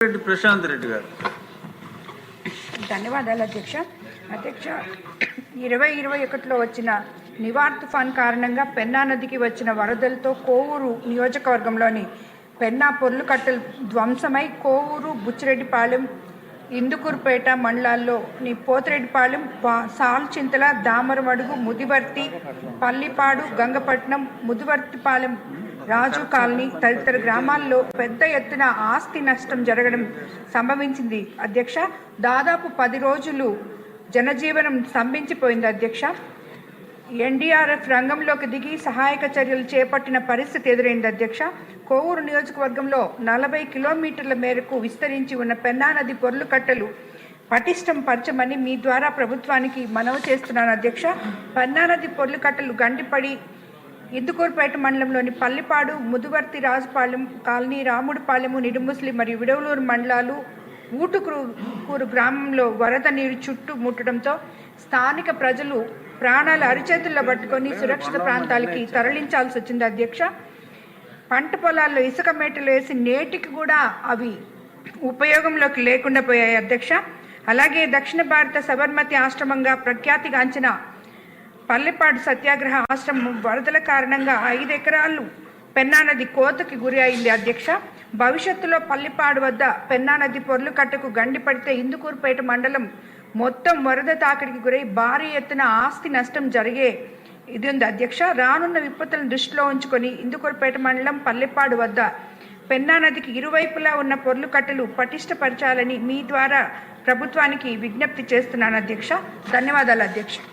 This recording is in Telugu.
రెడ్డి ప్రశాంత్ రెడ్డి గారు. ధన్యవాదాలు అధ్యక్ష. అధ్యక్ష ఇరవై ఇరవై ఒకటిలో వచ్చిన నివార్ తుఫాన్ కారణంగా పెన్నా నదికి వచ్చిన వరదలతో కోవూరు నియోజకవర్గంలోని పెన్నా పొర్లు కట్టలు ధ్వంసమై కోవూరు బుచ్చిరెడ్డిపాలెం ఇందుకూరుపేట మండలాల్లోని పోతిరెడ్డిపాలెం పా- సాల్చింతల దామరమడుగు ముదివర్తి పల్లిపాడు గంగపట్నం ముదివర్తిపాలెం రాజు కాలనీ తదితర గ్రామాల్లో పెద్ద ఎత్తున ఆస్తి నష్టం జరగడం సంభవించింది. అధ్యక్ష దాదాపు పది రోజులు జనజీవనం స్తంభించిపోయింది అధ్యక్ష. ఎన్డీఆర్ఎఫ్ రంగంలోకి దిగి సహాయక చర్యలు చేపట్టిన పరిస్థితి ఎదురైంది అధ్యక్ష. కోవూరు నియోజకవర్గంలో నలభై కిలోమీటర్ల మేరకు విస్తరించి ఉన్న పెన్నా నది పొర్లు కట్టలు పటిష్టం పరచమని మీ ద్వారా ప్రభుత్వానికి మనవి చేస్తున్నాను అధ్యక్ష. పెన్నా నది పొర్లు కట్టలు గండిపడి ఇందుకూరుపేట మండలంలోని పల్లిపాడు ముదువర్తి రాజుపాలెం కాలనీ రాముడిపాలెము నిడుముస్లి మరియు విడవలూరు మండలాలు ఊటుకూరు కూరు గ్రామంలో వరద నీరు చుట్టూ ముట్టడంతో స్థానిక ప్రజలు ప్రాణాలు అరిచేతుల్లో పట్టుకొని సురక్షిత ప్రాంతాలకి తరలించాల్సి వచ్చింది అధ్యక్ష. పంట పొలాల్లో ఇసుక మేటలు వేసి నేటికి కూడా అవి ఉపయోగంలోకి లేకుండా పోయాయి అధ్యక్ష. అలాగే దక్షిణ భారత సబర్మతి ఆశ్రమంగా ప్రఖ్యాతిగాంచిన పల్లెపాడు సత్యాగ్రహ ఆశ్రమం వరదల కారణంగా ఐదు ఎకరాలు పెన్నానది కోతకి గురి అయింది అధ్యక్ష. భవిష్యత్తులో పల్లిపాడు వద్ద పెన్నానది పొర్లు కట్టకు గండి పడితే ఇందుకూరుపేట మండలం మొత్తం వరద తాకిడికి గురై భారీ ఎత్తున ఆస్తి నష్టం జరిగే ఇది ఉంది అధ్యక్ష. రానున్న విపత్తులను దృష్టిలో ఉంచుకొని ఇందుకూరుపేట మండలం పల్లెపాడు వద్ద పెన్నానదికి ఇరువైపులా ఉన్న పొర్లు కట్టలు పటిష్టపరచాలని మీ ద్వారా ప్రభుత్వానికి విజ్ఞప్తి చేస్తున్నాను అధ్యక్ష. ధన్యవాదాలు అధ్యక్ష.